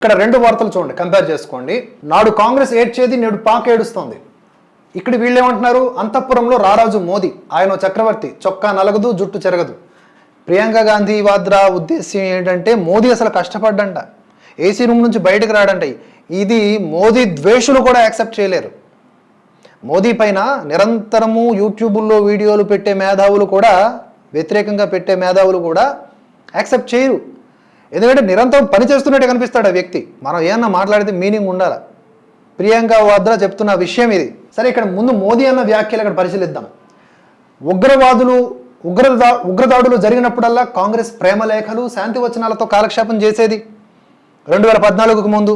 ఇక్కడ రెండు వార్తలు చూడండి కంపేర్ చేసుకోండి. నాడు కాంగ్రెస్ ఏడ్చేది నేడు పాక్ ఏడుస్తోంది. ఇక్కడ వీళ్ళేమంటున్నారు? అంతఃపురంలో రారాజు మోదీ ఆయన చక్రవర్తి చొక్కా నలగదు జుట్టు చెరగదు. ప్రియాంక గాంధీ వాద్రా ఉద్దేశం ఏంటంటే మోదీ అసలు కష్టపడ్డంట. ఏసీ రూమ్ నుంచి బయటకు రాడంట. ఇది మోదీ ద్వేషులు కూడా యాక్సెప్ట్ చేయలేరు. మోదీ పైన నిరంతరము యూట్యూబుల్లో వీడియోలు పెట్టే మేధావులు కూడా వ్యతిరేకంగా పెట్టే మేధావులు కూడా యాక్సెప్ట్ చేయరు. ఎందుకంటే నిరంతరం పని చేస్తున్నట్టే కనిపిస్తాడు ఆ వ్యక్తి. మనం ఏమన్నా మాట్లాడితే మీనింగ్ ఉండాలి? ప్రియాంక వాద్రా చెప్తున్న విషయం ఇది. సరే ఇక్కడ ముందు మోదీ అన్న వ్యాఖ్యలు ఇక్కడ పరిశీలిద్దాం. ఉగ్రవాదులు ఉగ్రదా ఉగ్రదాడులు జరిగినప్పుడల్లా కాంగ్రెస్ ప్రేమలేఖలు శాంతి వచనాలతో కాలక్షేపం చేసేది. రెండు వేల పద్నాలుగుకు ముందు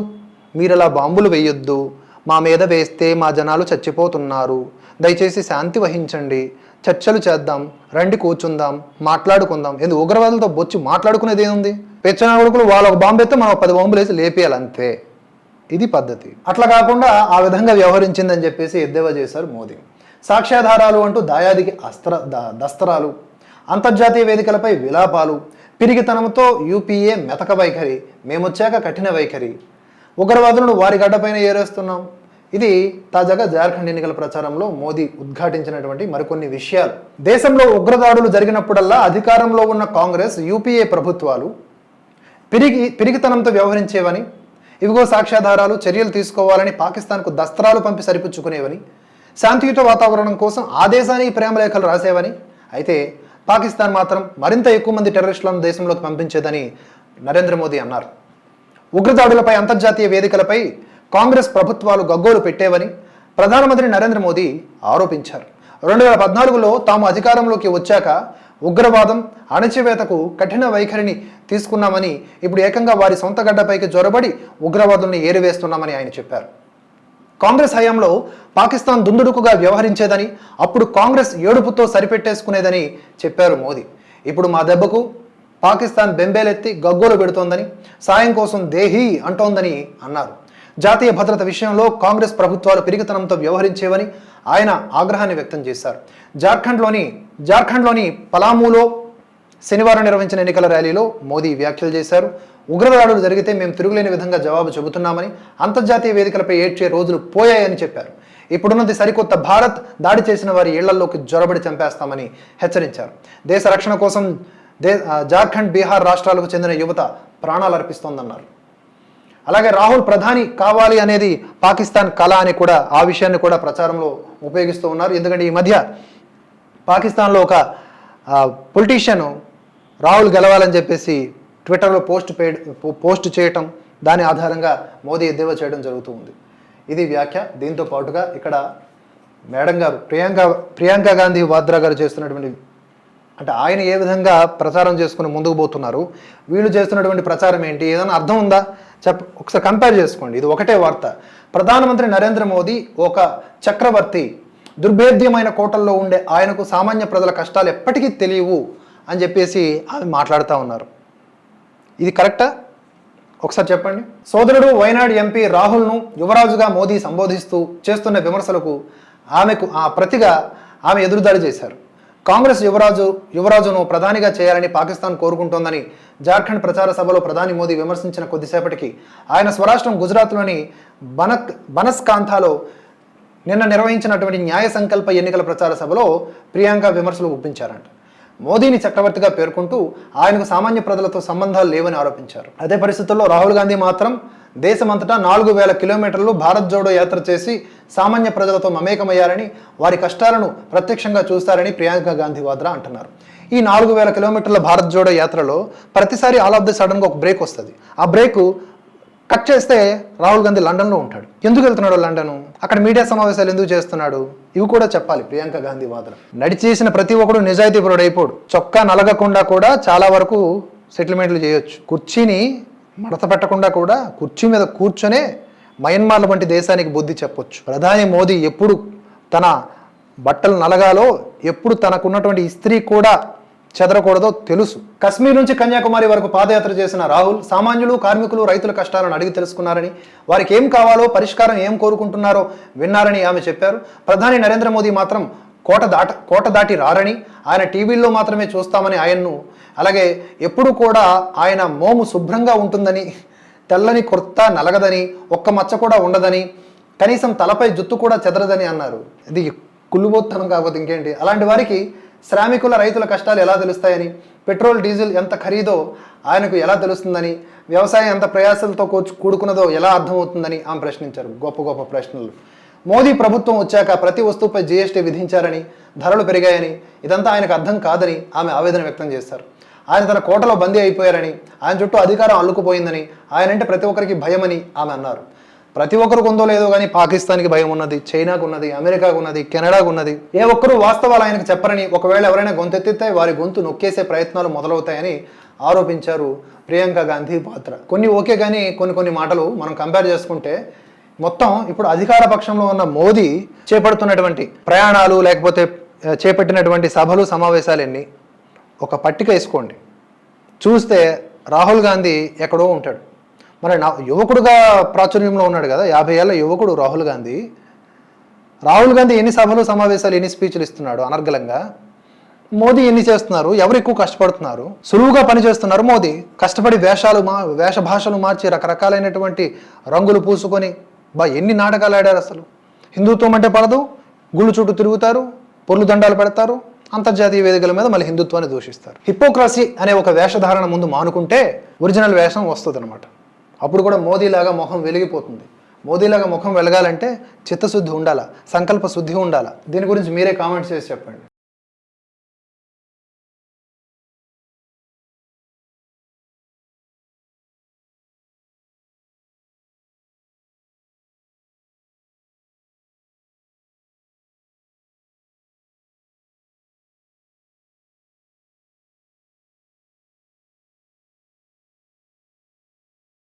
మీరు అలా బాంబులు వేయొద్దు మా మీద వేస్తే మా జనాలు చచ్చిపోతున్నారు. దయచేసి శాంతి వహించండి. చర్చలు చేద్దాం రండి కూర్చుందాం మాట్లాడుకుందాం. ఎందుకు ఉగ్రవాదులతో బొచ్చి మాట్లాడుకునేది ఏముంది? పెచ్చన కొడుకులు వాళ్ళ ఒక బాంబు ఎత్తే మనం పది బాంబులు వేసి లేపేయాలి అంతే. ఇది పద్ధతి. అట్లా కాకుండా ఆ విధంగా వ్యవహరించిందని చెప్పేసి ఎద్దేవా చేశారు మోదీ. సాక్ష్యాధారాలు అంటూ దాయాదికి అస్త్ర ద- దస్త్రాలు అంతర్జాతీయ వేదికలపై విలాపాలు పిరిగితనంతో యూపీఏ మెతక వైఖరి మేమొచ్చాక కఠిన వైఖరి. ఉగ్రవాదులను వారి గడ్డపైన ఏరేస్తున్నాం. ఇది తాజాగా జార్ఖండ్ ఎన్నికల ప్రచారంలో మోదీ ఉద్ఘాటించినటువంటి మరికొన్ని విషయాలు. దేశంలో ఉగ్రదాడులు జరిగినప్పుడల్లా అధికారంలో ఉన్న కాంగ్రెస్ యూపీఏ ప్రభుత్వాలు పిరిగి పిరిగితనంతో వ్యవహరించేవని ఇవిగో సాక్ష్యాధారాలు చర్యలు తీసుకోవాలని పాకిస్తాన్కు దస్త్రాలు పంపి సరిపుచ్చుకునేవని శాంతియుత వాతావరణం కోసం ఆదేశాన్ని ప్రేమలేఖలు రాసేవని అయితే పాకిస్తాన్ మాత్రం మరింత ఎక్కువ మంది టెర్రరిస్టులను దేశంలోకి పంపించేదని నరేంద్ర మోదీ అన్నారు. ఉగ్రదాడులపై అంతర్జాతీయ వేదికలపై కాంగ్రెస్ ప్రభుత్వాలు గగ్గోలు పెట్టేవని ప్రధానమంత్రి నరేంద్ర మోదీ ఆరోపించారు. రెండు వేల పద్నాలుగులో తాము అధికారంలోకి వచ్చాక ఉగ్రవాదం అణచివేతకు కఠిన వైఖరిని తీసుకున్నామని ఇప్పుడు ఏకంగా వారి సొంత గడ్డపైకి జొరబడి ఉగ్రవాదుల్ని ఏరివేస్తున్నామని ఆయన చెప్పారు. కాంగ్రెస్ హయాంలో పాకిస్తాన్ దుందుడుకుగా వ్యవహరించేదని అప్పుడు కాంగ్రెస్ ఏడుపుతో సరిపెట్టేసుకునేదని చెప్పారు మోదీ. ఇప్పుడు మా దెబ్బకు పాకిస్తాన్ బెంబేలెత్తి గగ్గోలు పెడుతోందని సాయం కోసం దేహీ అంటోందని అన్నారు. జాతీయ భద్రత విషయంలో కాంగ్రెస్ ప్రభుత్వాలు పిరిగితనంతో వ్యవహరించేవని ఆయన ఆగ్రహాన్ని వ్యక్తం చేశారు. జార్ఖండ్లోని జార్ఖండ్లోని పలామూలో శనివారం నిర్వహించిన ఎన్నికల ర్యాలీలో మోదీ వ్యాఖ్యలు చేశారు. ఉగ్రదాడులు జరిగితే మేము తిరుగులేని విధంగా జవాబు చెబుతున్నామని అంతర్జాతీయ వేదికలపై ఏడ్చే రోజులు పోయాయని చెప్పారు. ఇప్పుడున్నది సరికొత్త భారత్ దాడి చేసిన వారి ఇళ్ళలోకి జొరబడి చంపేస్తామని హెచ్చరించారు. దేశ రక్షణ కోసం దే జార్ఖండ్ బీహార్ రాష్ట్రాలకు చెందిన యువత ప్రాణాలు అర్పిస్తోందన్నారు. అలాగే రాహుల్ ప్రధాని కావాలి అనేది పాకిస్తాన్ కళ అని కూడా ఆ విషయాన్ని కూడా ప్రచారంలో ఉపయోగిస్తూ ఉన్నారు. ఎందుకంటే ఈ మధ్య పాకిస్తాన్లో ఒక పొలిటీషియన్ రాహుల్ గెలవాలని చెప్పేసి ట్విట్టర్లో పోస్ట్ పే పోస్ట్ చేయటం దాని ఆధారంగా మోదీ ఎద్దేవా చేయడం జరుగుతూ ఉంది. ఇది వ్యాఖ్య. దీంతో పాటుగా ఇక్కడ మేడం గారు ప్రియాంక ప్రియాంక గాంధీ వాద్రా గారు చేస్తున్నటువంటి అంటే ఆయన ఏ విధంగా ప్రచారం చేసుకుని ముందుకు పోతున్నారు వీళ్ళు చేస్తున్నటువంటి ప్రచారం ఏంటి? ఏదైనా అర్థం ఉందా? చెప్ ఒకసారి కంపేర్ చేసుకోండి. ఇది ఒకటే వార్త. ప్రధానమంత్రి నరేంద్ర మోదీ ఒక చక్రవర్తి దుర్భేద్యమైన కోటల్లో ఉండే ఆయనకు సామాన్య ప్రజల కష్టాలు ఎప్పటికీ తెలియవు అని చెప్పేసి ఆమె మాట్లాడుతూ ఉన్నారు. ఇది కరెక్టా? ఒకసారి చెప్పండి. సోదరుడు వయనాడు ఎంపీ రాహుల్ను యువరాజుగా మోదీ సంబోధిస్తూ చేస్తున్న విమర్శలకు ఆమెకు ఆ ప్రతిగా ఆమె ఎదురుదాడి చేశారు. కాంగ్రెస్ యువరాజు యువరాజును ప్రధానిగా చేయాలని పాకిస్తాన్ కోరుకుంటోందని జార్ఖండ్ ప్రచార సభలో ప్రధాని మోదీ విమర్శించిన కొద్దిసేపటికి ఆయన స్వరాష్ట్రం గుజరాత్లోని బనక్ బనస్కాంతాలో నిన్న నిర్వహించినటువంటి న్యాయ సంకల్ప ఎన్నికల ప్రచార సభలో ప్రియాంక విమర్శలు గుప్పించారంట. మోదీని చక్రవర్తిగా పేర్కొంటూ ఆయనకు సామాన్య ప్రజలతో సంబంధాలు లేవని ఆరోపించారు. అదే పరిస్థితుల్లో రాహుల్ గాంధీ మాత్రం దేశమంతటా నాలుగు వేల కిలోమీటర్లు భారత్ జోడో యాత్ర చేసి సామాన్య ప్రజలతో మమేకమయ్యారని వారి కష్టాలను ప్రత్యక్షంగా చూస్తారని ప్రియాంక గాంధీ వాద్రా అంటున్నారు. ఈ నాలుగు వేల కిలోమీటర్ల భారత్ జోడో యాత్రలో ప్రతిసారి ఆల్ ఆఫ్ ది సడన్గా ఒక బ్రేక్ వస్తుంది. ఆ బ్రేక్ కట్ చేస్తే రాహుల్ గాంధీ లండన్లో ఉంటాడు. ఎందుకు వెళ్తున్నాడు లండన్? అక్కడ మీడియా సమావేశాలు ఎందుకు చేస్తున్నాడు? ఇవి కూడా చెప్పాలి ప్రియాంక గాంధీ వాదన నడిచేసిన ప్రతి ఒక్కడు నిజాయితీపరుడు అయిపోడు చొక్కా నలగకుండా కూడా చాలా వరకు సెటిల్మెంట్లు చేయొచ్చు. కుర్చీని మడత పెట్టకుండా కూడా కుర్చీ మీద కూర్చొనే మయన్మార్ల వంటి దేశానికి బుద్ధి చెప్పొచ్చు. ప్రధాని మోదీ ఎప్పుడు తన బట్టలు నలగాలో ఎప్పుడు తనకున్నటువంటి ఇస్త్రీ కూడా చెదరకూడదో తెలుసు. కశ్మీర్ నుంచి కన్యాకుమారి వరకు పాదయాత్ర చేసిన రాహుల్ సామాన్యులు కార్మికులు రైతుల కష్టాలను అడిగి తెలుసుకున్నారని వారికి ఏం కావాలో పరిష్కారం ఏం కోరుకుంటున్నారో విన్నారని ఆమె చెప్పారు. ప్రధాని నరేంద్ర మోదీ మాత్రం కోట దాట కోట దాటి రారని ఆయన టీవీల్లో మాత్రమే చూస్తామని ఆయన్ను అలాగే ఎప్పుడు కూడా ఆయన మోము శుభ్రంగా ఉంటుందని తెల్లని కుర్త నలగదని ఒక్క మచ్చ కూడా ఉండదని కనీసం తలపై జుత్తు కూడా చెదరదని అన్నారు. ఇది కుళ్ళుబోత్తనం కాకపోతే ఇంకేంటి? అలాంటి వారికి శ్రామికుల రైతుల కష్టాలు ఎలా తెలుస్తాయని పెట్రోల్ డీజిల్ ఎంత ఖరీదో ఆయనకు ఎలా తెలుస్తుందని వ్యవసాయం ఎంత ప్రయాసంతో కూర్చు- కూడుకున్నదో ఎలా అర్థమవుతుందని ఆమె ప్రశ్నించారు. గొప్ప గొప్ప ప్రశ్నలు. మోదీ ప్రభుత్వం వచ్చాక ప్రతి వస్తువుపై జీఎస్టీ విధించారని ధరలు పెరిగాయని ఇదంతా ఆయనకు అర్థం కాదని ఆమె ఆవేదన వ్యక్తం చేశారు. ఆయన తన కోటలో బందీ అయిపోయారని ఆయన చుట్టూ అధికారం అల్లుకుపోయిందని ఆయనంటే ప్రతి ఒక్కరికి భయమని ఆమె అన్నారు. ప్రతి ఒక్కరికి ఉందో లేదో కానీ పాకిస్తాన్కి భయం ఉన్నది చైనాకు ఉన్నది అమెరికాకు ఉన్నది కెనడాకు ఉన్నది. ఏ ఒక్కరూ వాస్తవాలు ఆయనకు చెప్పరని ఒకవేళ ఎవరైనా గొంతెత్తితే వారి గొంతు నొక్కేసే ప్రయత్నాలు మొదలవుతాయని ఆరోపించారు ప్రియాంక గాంధీ పాత్ర. కొన్ని ఓకే కానీ కొన్ని కొన్ని మాటలు మనం కంపేర్ చేసుకుంటే మొత్తం ఇప్పుడు అధికార పక్షంలో ఉన్న మోదీ చేపడుతున్నటువంటి ప్రయాణాలు లేకపోతే చేపట్టినటువంటి సభలు సమావేశాలు ఎన్ని? ఒక పట్టిక వేసుకోండి. చూస్తే రాహుల్ గాంధీ ఎక్కడో ఉంటాడు. మరి నా యువకుడుగా ప్రాచుర్యంలో ఉన్నాడు కదా యాభై ఏళ్ళ యువకుడు రాహుల్ గాంధీ. రాహుల్ గాంధీ ఎన్ని సభలు సమావేశాలు ఎన్ని స్పీచ్లు ఇస్తున్నాడు అనర్గలంగా మోదీ ఎన్ని చేస్తున్నారు? ఎవరు ఎక్కువ కష్టపడుతున్నారు? సులువుగా పనిచేస్తున్నారు మోదీ. కష్టపడి వేషాలు మా వేష భాషలు మార్చి రకరకాలైనటువంటి రంగులు పూసుకొని బా ఎన్ని నాటకాలు ఆడారు అసలు? హిందుత్వం అంటే పడదు గుళ్ళు చుట్టూ తిరుగుతారు పొర్లు దండాలు పెడతారు అంతర్జాతీయ వేదికల మీద మళ్ళీ హిందుత్వాన్ని దూషిస్తారు. హిపోక్రసీ అనే ఒక వేషధారణ ముందు మానుకుంటే ఒరిజినల్ వేషం వస్తుంది అనమాట అప్పుడు కూడా మోదీలాగా మొహం వెలిగిపోతుంది. మోదీలాగా ముఖం వెలగాలంటే చిత్తశుద్ధి ఉండాలా సంకల్ప శుద్ధి ఉండాలా? దీని గురించి మీరే కామెంట్స్ చేసి చెప్పండి.